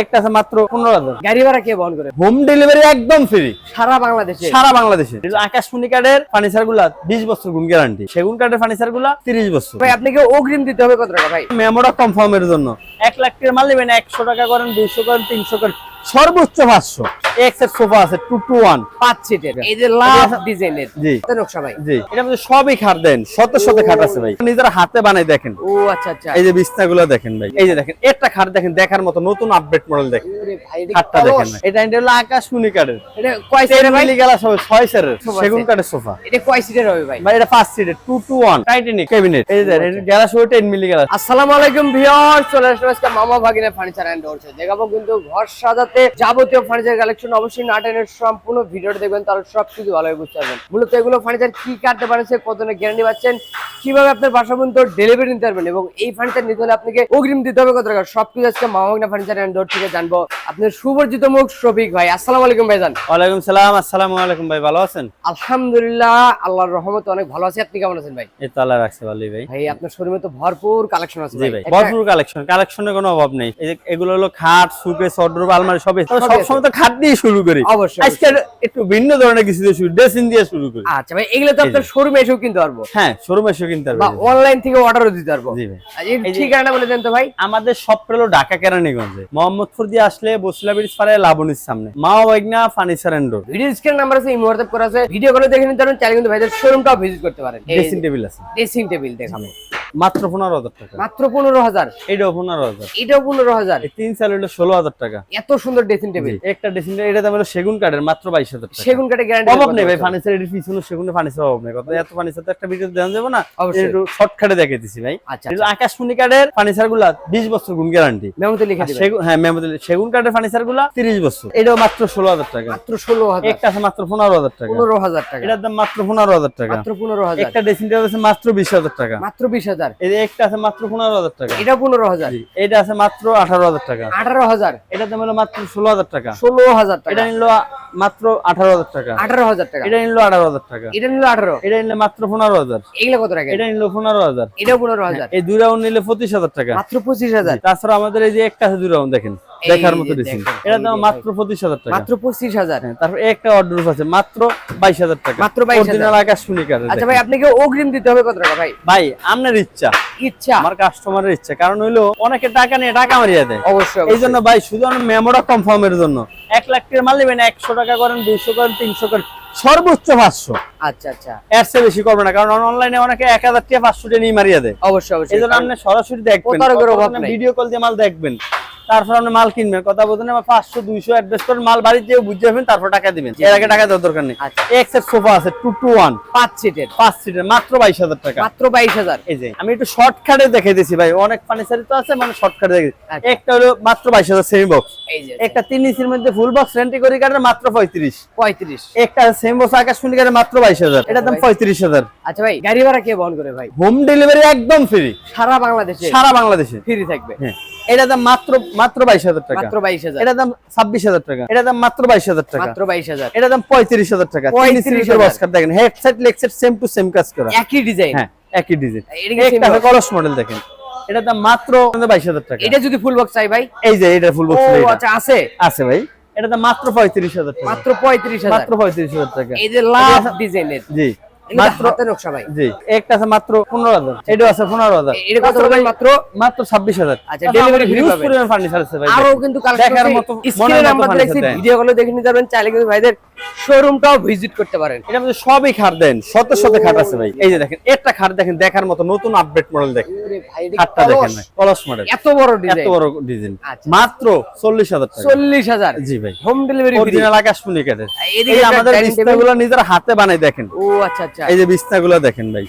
একটা আছে মাত্র পনেরো হাজার। গাড়ি ভাড়া কে বহন করে? হোম ডেলিভারি একদম ফ্রি সারা বাংলাদেশে? সারা বাংলাদেশে। আকাশমণি কার্ডের ফার্নিচারগুলা বিশ বছর গুণ গ্যারান্টি সেগুন কার্ডের ফার্নিচারগুলা তিরিশ বছর। ভাই আপনাকে অগ্রিম দিতে হবে কত টাকা ভাই? মেমোরা কনফার্মের জন্য। এক লাখ টাকা মাল নেবেন একশো টাকা করেন দুইশো করেন তিনশো করেন। সর্বোচ্চ পাঁচশো। এক্সের সোফা আছে টু টু ওয়ান পাঁচ সিটের এই যে লাভ ডিজাইনের জি। নকশা ভাই। জি। এটা মধ্যে সবই খাট দেন শত শত খাট আছে ভাই। নিজের হাতে বানাই দেখেন। ও আচ্ছা আচ্ছা। এই যে বিছনাগুলো দেখেন ভাই। এই যে দেখেন একটা খাট দেখেন দেখার মতো নতুন আপডেট মডেল দেখেন। ওরে খাটটা দেখেন এটা এটা হলো আকাশমণি কার্ডের এটা কয় সিটের ভাই? গেলা সব ছয় সেরের সোফা সেগুন কাঠের সোফা এটা কয় সিটের হবে ভাই? ভাই এটা ফার্স্ট সিটের টাইটানিক ক্যাবিনেট এই যে এটা মিলি আসসালামু আলাইকুম ভিউয়ার্স চলে আসলাম মামা ভাগিনা ফার্নিচার এন্ড ডোরসে দেখাবো কিন্তু ঘর সাজাতে যাবতীয় ফার্নিচার কালেকশন অবশ্যই নাটেনের সম্পূর্ণ ভিডিওটা দেখবেন, তাহলে সব কিছু ভালোভাবে বুঝতে পারবেন। মূলত এগুলো ফার্নিচার কি কাটতে পারছে কত গ্যারান্টি পাচ্ছেন কীভাবে আপনার বাসা পর্যন্ত ডেলিভারি নিতে পারবেন এবং এই ফার্নিচার নিতে হলে আপনাকে অগ্রিম দিতে হবে কত টাকা? সবকিছু আজকে মামা ভাগিনা ফার্নিচার এন্ড ডোর থেকে জানব। আপনার সুপরিচিত মুখ শফিক ভাই আসসালামু আলাইকুম ভাইজান। ওয়ালাইকুম সালাম আসসালামু আলাইকুম ভাই ভালো আছেন? আলহামদুলিল্লাহ আল্লাহর রহমতে অনেক ভালো আছি। আপনি কেমন আছেন ভাই? এই তো আল্লাহ রাখছে ভালোই ভাই। ভাই আপনার শোরুমে তো ভরপুর কালেকশন আছে ভাই। ভাই ভরপুর কালেকশন কালেকশনের কোনো অভাব নেই। এই যে এগুলো হলো খাট সুকেস অর্ডার আলমারি সবই। সবসময় তো খাট দিয়ে শুরু করি। অবশ্যই, আজকে একটু ভিন্ন ধরনের কিছু দিয়ে শুরু ড্রেসিং দিয়ে শুরু করি। আচ্ছা ভাই এগুলো তো আপনার শোরুমে এসেও কিনতে পারব। হ্যাঁ শোরুমে এসে কিনতে বা পারবে অনলাইন থেকে অর্ডারও দিতে পারব। জি ভাই। ঠিকানাটা বলে দেন তো ভাই। আমাদের সব পেল ঢাকা কেরানীগঞ্জে। মোহাম্মদপুর দিয়ে আসলে বসিলা ব্রিজ পারে লাবণীর সামনে। মা ওয়াইগনা furniture and door video screen number আছে এই মুহূর্তে করা আছে। ভিডিও কলে দেখে নিতে পারেন চাইলে কিন্তু ভাইদের শোরুমটাও ভিজিট করতে পারেন। ড্রেসিং টেবিল আছে। ড্রেসিং টেবিল দেখাবো মাত্র পনেরো হাজার টাকা। মাত্র পনেরো হাজার। এইটাও পনেরো হাজার। এটাও পনেরো হাজার। তিন সাল হলো ষোলো হাজার টাকা। এত সুন্দর ড্রেসিং টেবিল একটা ড্রেসিং টেবিল এটা দাম হলো সেগুন কাঠের মাত্র বাইশ হাজার সেগুন কাঠে গ্যারান্টি অভাব নেই ভাই ফার্নিচার এর পিছনে সেগুনে ফার্নিচার অভাব নেই। কত এত ফার্নিচার তো একটা ভিডিও দেওয়া যাবে না। একটু শর্টকাটে দেখে দিছি ভাই। আচ্ছা এটা আকাশমণি কাঠের ফার্নিচারগুলা বিশ বছর গুণ গ্যারান্টি মেমোতে লিখে সেগুন হ্যাঁ মেমোরিয়াল সেগুন কাঠের ফার্নিচারগুলা তিরিশ বছর। এটাও মাত্র ষোলো হাজার টাকা। মাত্র ষোলো হাজার। একটা আছে মাত্র পনেরো হাজার টাকা। পনেরো হাজার টাকা। এটার দাম মাত্র পনেরো হাজার টাকা। মাত্র পনেরো হাজার। একটা ড্রেসিং টেবিল আছে মাত্র বিশ হাজার টাকা। মাত্র বিশ হাজার। এই একটা আছে মাত্র পনেরো হাজার টাকা। এটা পনেরো হাজার। এটা আছে মাত্র আঠারো হাজার টাকা। আঠারো হাজার। এটার দাম হলো মাত্র ষোলো হাজার টাকা। ষোলো হাজার টাকা। এটা নিলো মাত্র আঠারো হাজার টাকা। আঠারো হাজার টাকা। এটা নিলো আঠারো হাজার টাকা। এটা নিলো আঠারো। এটা নিলে মাত্র পনেরো হাজার। এগুলো কত টাকা এটা নিলো পনেরো হাজার। এটা পনেরো হাজার। এই দুই রাউন্ড নিলে পঁচিশ হাজার টাকা। মাত্র পঁচিশ হাজার। তাছাড়া আমাদের এই যে একটা আছে দুই রাউন্ড দেখেন। দেখার মতো এটার এই দাম মাত্র পঁচিশ হাজার টাকা। মাত্র পঁচিশ হাজার। হ্যাঁ, তারপর একটা অর্ডার আছে মাত্র বাইশ হাজার টাকা। মাত্র 22,000 অরিজিনাল আকাশ শুনি আচ্ছা ভাই আপনাকে অগ্রিম দিতে হবে কত টাকা ভাই? ভাই আপনার ইচ্ছা। ইচ্ছা। আমার কাস্টমারের ইচ্ছা। কারণ হইল অনেকে টাকা নিয়ে টাকা মারিয়ে দেয়। অবশ্যই এই জন্য ভাই শুধু আমার মেমোরা কনফার্মের জন্য। এক লাখ টাকার মাল নেবেন একশো টাকা করেন দুইশো করেন তিনশো করেন সর্বোচ্চ পাঁচশো। আচ্ছা আচ্ছা। এর চেয়ে বেশি করবে না কারণ অনলাইনে অনেকে এক হাজার টাকা পাঁচশো টাকা নিয়ে মারিয়ে দেয়। অবশ্যই অবশ্যই। এই জন্য আপনি সরাসরি দেখবেন। প্রতারকের অভাব নাই। ভিডিও কল দিয়ে মাল দেখবেন। তারপর আপনি মাল কিনবেন। কথা বলতেন পাঁচশো দুইশো অ্যাড্রেস করেন মাল বাড়িতে যেয়ে বুঝে যাবেন তারপর টাকা দিবেন। এর আগে টাকা দেওয়ার দরকার নেই। আচ্ছা। এক্সের সোফা আছে টু টু ওয়ান পাঁচ সিটের পাঁচ সিটের মাত্র বাইশ হাজার টাকা। মাত্র বাইশ হাজার। এই যে আমি একটু শর্টকাটে দেখে দিছি ভাই অনেক ফার্নিচার তো আছে মানে শর্টকাটে দেখে আচ্ছা। একটা হলো মাত্র বাইশ হাজার সেমি বক্স এই যে একটা তিন ইঞ্চির মধ্যে ফুল বক্স রেন্টি করি কাটে মাত্র পঁয়ত্রিশ। পঁয়ত্রিশ। একটা সেম বক্স আকাশ শুনি কাটে মাত্র বাইশ হাজার। এটার দাম পঁয়ত্রিশ হাজার। আচ্ছা ভাই গাড়ি ভাড়া কে বহন করে ভাই? হোম ডেলিভারি একদম ফ্রি সারা বাংলাদেশে? সারা বাংলাদেশে। ফ্রি থাকবে। হ্যাঁ। এটার দাম মাত্র মাত্র বাইশ হাজার টাকা। মাত্র বাইশ হাজার। এটার দাম ছাব্বিশ হাজার টাকা। এটার দাম মাত্র বাইশ হাজার টাকা। মাত্র বাইশ হাজার। এটার দাম পঁয়ত্রিশ হাজার টাকা। 35,000 বক্স কাট দেখেন। হেডসেট লেগসেট সেম টু সেম কাজ করা। একই ডিজাইন হ্যাঁ একই ডিজাইন এটা একটা? কলস মডেল দেখেন। এটার দাম মাত্র বাইশ হাজার টাকা। এটা যদি ফুল বক্স চাই ভাই? এই যে এটা ফুল বক্স আচ্ছা আছে। আছে ভাই। এটা দাম মাত্র পঁয়ত্রিশ হাজার টাকা। মাত্র পঁয়ত্রিশ হাজার। মাত্র পঁয়ত্রিশ হাজার টাকা। এই যে লাভ ডিজাইনের জি। মাত্র মাত্র হাতে নকশা ভাই। জি একটা আছে মাত্র পনেরো হাজার। এটা আছে পনেরো হাজার। এটা কত টাকা মাত্র মাত্র ছাব্বিশ হাজার। আচ্ছা, delivery free পাবেন। ফার্নিচার আছে ভাই। আরও কিন্তু দেখার মতো স্ক্রিনে নাম্বার দেখছি ভিডিও গুলো দেখে নিতে পারবেন চাইলে কিন্তু ভাইদের শোরুমটাও ভিজিট করতে পারেন। এটা মধ্যে সবই খাট দেন শত শত খাট আছে ভাই। এই যে দেখেন একটা খাট দেখেন দেখার মতো নতুন আপডেট মডেল দেখেন। খাটটা দেখেন কলস। মডেল এত বড় এত বড় ডিজাইন আচ্ছা। মাত্র চল্লিশ হাজার টাকা। চল্লিশ হাজার। জি ভাই। হোম ডেলিভারি অরিজিনাল আকাশমণি কাঠের এই আমাদের নিজের হাতে বানাই দেখেন। ও আচ্ছা। আচ্ছা। এই যে বিছনাগুলো দেখেন ভাই।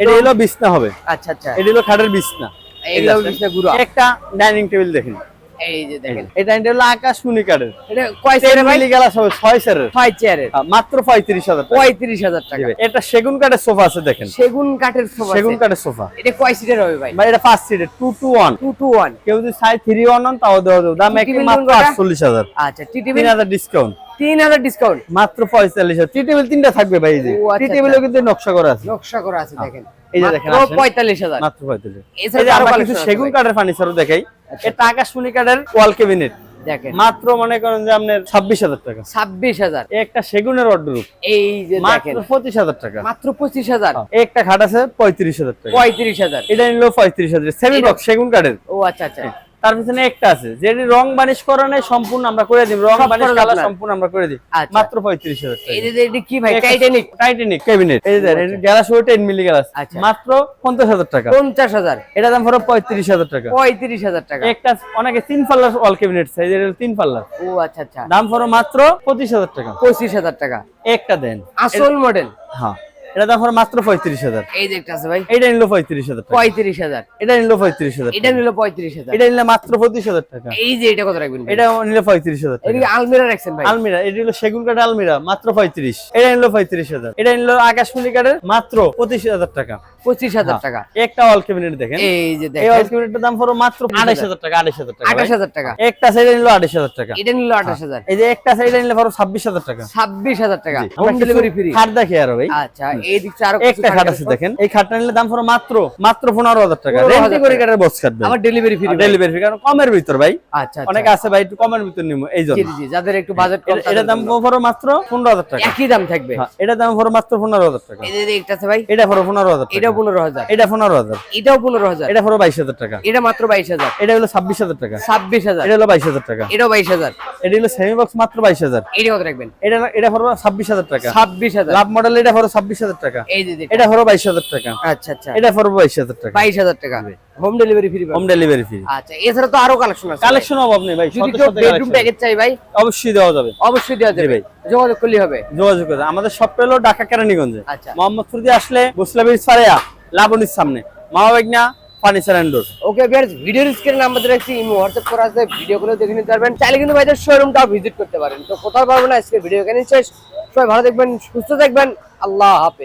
এটা হলো বিছনা হবে। আচ্ছা আচ্ছা। এটা হলো খাটের বিছনা। এগুলো বিছনা গুঁড়ো। একটা ডাইনিং টেবিল দেখেন। এই যে দেখেন। এই ডাইনিং টেবিল আকাশমণি কাঠের। এটা কয় টেন ভাই? মিলি গেলাস হবে ছয় সেরের চেয়ারের মাত্র পঁয়ত্রিশ হাজার টাকা। এটা সেগুন কাঠের সোফা আছে দেখেন। সেগুন কাঠের সোফা সেগুন কাঠের সোফা। এটা কয় সিটের হবে ভাই? ভাই এটা পাঁচ সিটের টু টু কেউ যদি সাই তাও দেওয়া যাবে। দাম একই মাত্র কোনটা? আটচল্লিশ হাজার। আচ্ছা ডিসকাউন্ট তিন হাজার ডিসকাউন্ট মাত্র টি টেবিল তিনটা থাকবে ভাই এই যে। আচ্ছা, টি টেবিলও কিন্তু নকশা করা আছে। নকশা করা আছে দেখেন। এই যে দেখেন, মাত্র আসেন। পঁয়তাল্লিশ হাজার মাত্র পঁয়তাল্লিশ এছাড়া এই যে আরও কিছু সেগুন কাঠের ফার্নিচারও দেখাই। এটা আকাশমণি কাঠের ওয়াল ক্যাবিনেট দেখেন। মাত্র মনে করেন যে আপনার ছাব্বিশ হাজার টাকা। ছাব্বিশ হাজার। এই একটা সেগুনের অর্ডার এই যে মাত্র দেখেন। পঁচিশ হাজার টাকা। মাত্র পঁচিশ হাজার। এই একটা খাট আছে পঁয়ত্রিশ হাজার টাকা। পঁয়ত্রিশ হাজার। এটা নিল পঁয়ত্রিশ হাজার। সেমি এটা- বক্স সেগুন কাঠের। ও আচ্ছা আচ্ছা। তার পিছনে একটা আছে। যেটি রং বানিশ করানো সম্পূর্ণ আমরা করে দিই রং বানিশ কালার সম্পূর্ণ আমরা করে দিই আচ্ছা। মাত্র পঁয়ত্রিশ হাজার টাকা। এই কি ভাই? টাইটানিক টাইটানিক ক্যাবিনেট এই যে আচ্ছা। গ্যালাস ওই টেন মিলি গ্যালাস। মাত্র পঞ্চাশ হাজার টাকা। পঞ্চাশ হাজার। এটা দাম ধরো পঁয়ত্রিশ হাজার টাকা। পঁয়ত্রিশ হাজার টাকা। একটা অনেকে তিন পাল্লার ওয়াল ক্যাবিনেট চাই এটা তিন পাল্লার। ও আচ্ছা আচ্ছা। দাম মাত্র পঁচিশ হাজার টাকা। পঁচিশ হাজার টাকা। একটা দেন। আসল মডেল হ্যাঁ। এটা দাম মাত্র পঁয়ত্রিশ হাজার। এই যে একটা আছে ভাই। এটা নিলো পঁয়ত্রিশ হাজার পঁয়ত্রিশ হাজার। এটা নিলো পঁয়ত্রিশ হাজার এটা নিল পঁয়ত্রিশ হাজার। এটা নিলে মাত্র পঁচিশ হাজার টাকা। এই যে এটা কত রাখবেন এটা নিলে পঁয়ত্রিশ হাজার এটা আলমিরা রাখছেন ভাই? আলমিরা এটা হলো সেগুন কাঠ আলমিরা মাত্র পঁয়ত্রিশ। এটা নিলো পঁয়ত্রিশ হাজার। এটা নিলো আকাশমণি কাঠের মাত্র পঁচিশ হাজার টাকা। পঁচিশ হাজার টাকা। একটা অল ক্যাবিনেট দেখেন। এই যে এই অল দেখেন ক্যাবিনেটের দাম পড়ো মাত্র আড়াইশ হাজার। টাকা আড়াইশ হাজার টাকা আঠাশ হাজার টাকা। একটা সাইডে নিলো আড়াইশ হাজার টাকা। এটা নিল আঠাশ হাজার। এই যে একটা সাইডে নিলে পড়ো ছাব্বিশ হাজার টাকা। ছাব্বিশ হাজার টাকা। হোম ডেলিভারি ফ্রি খাট দেখি আরও ভাই। আচ্ছা এই দিকটা আরও একটা খাট আছে দেখেন। এই খাটটা নিলে দাম পড়ো মাত্র মাত্র পনেরো হাজার টাকা। রেন্টি করে। কাঠের বক্স কাটবে আমার ডেলিভারি ফ্রি ডেলিভারি ফি কারণ কমের ভিতর ভাই। আচ্ছা অনেক আচ্ছা আছে ভাই একটু কমের ভিতর নিবো এই জন্য। জি জি, জি যাদের একটু বাজেট কম এটা- এটার দাম পড়ো মাত্র পনেরো হাজার টাকা। একই দাম থাকবে। হ্যাঁ, এটার দাম পড়ো মাত্র পনেরো হাজার টাকা। এই যে একটা আছে ভাই। এটা পড়ো পনেরো হাজার টাকা। পনেরো হাজার। এটা পনেরো হাজার। এটাও পনেরো হাজার। এটা পনেরো বাইশ হাজার টাকা। এটা মাত্র বাইশ হাজার। এটা হলো ছাব্বিশ হাজার টাকা। ছাব্বিশ হাজার। এটা হলো বাইশ হাজার টাকা। এটাও বাইশ হাজার। এটা হলো সেমি বক্স মাত্র বাইশ হাজার। এটা কত রাখবেন। এটা এটা পড়ো ছাব্বিশ হাজার টাকা। ছাব্বিশ হাজার। লাভ মডেল এটা পড়ো ছাব্বিশ হাজার টাকা। এই এটা হলো বাইশ হাজার টাকা। আচ্ছা আচ্ছা। এটা পড়ো বাইশ হাজার টাকা। বাইশ হাজার টাকা। Home delivery free home delivery fee আচ্ছা এছাড়া তো আরও কালেকশন আছে কালেকশন অভাব নেই ভাই যদি কেউ বেডরুম প্যাকেজ চাই ভাই অবশ্যই দেওয়া যাবে। অবশ্যই দেওয়া যাবে। ভাই। যোগাযোগ করলেই হবে। যোগাযোগ করে আমাদের সবটা হলো ঢাকা কেরানীগঞ্জে। আচ্ছা। মোহাম্মদপুর দিয়ে আসলে বুসলাবির সারেয়া লাবণীর সামনে। মামাবেগনা furniture and door. Okay viewers ভিডিওর স্ক্রিনে আমাদের একটি ইমো হোয়াটসঅ্যাপ করা আছে ভিডিওগুলো দেখে নিতে পারবেন। চাইলে কিন্তু ভাইদের শোরুমটাও ভিজিট করতে পারেন। তো কোথাও পারব না আজকে ভিডিও এখানে শেষ। সবাই ভালো দেখবেন সুস্থ থাকবেন। আল্লাহ হাফেজ।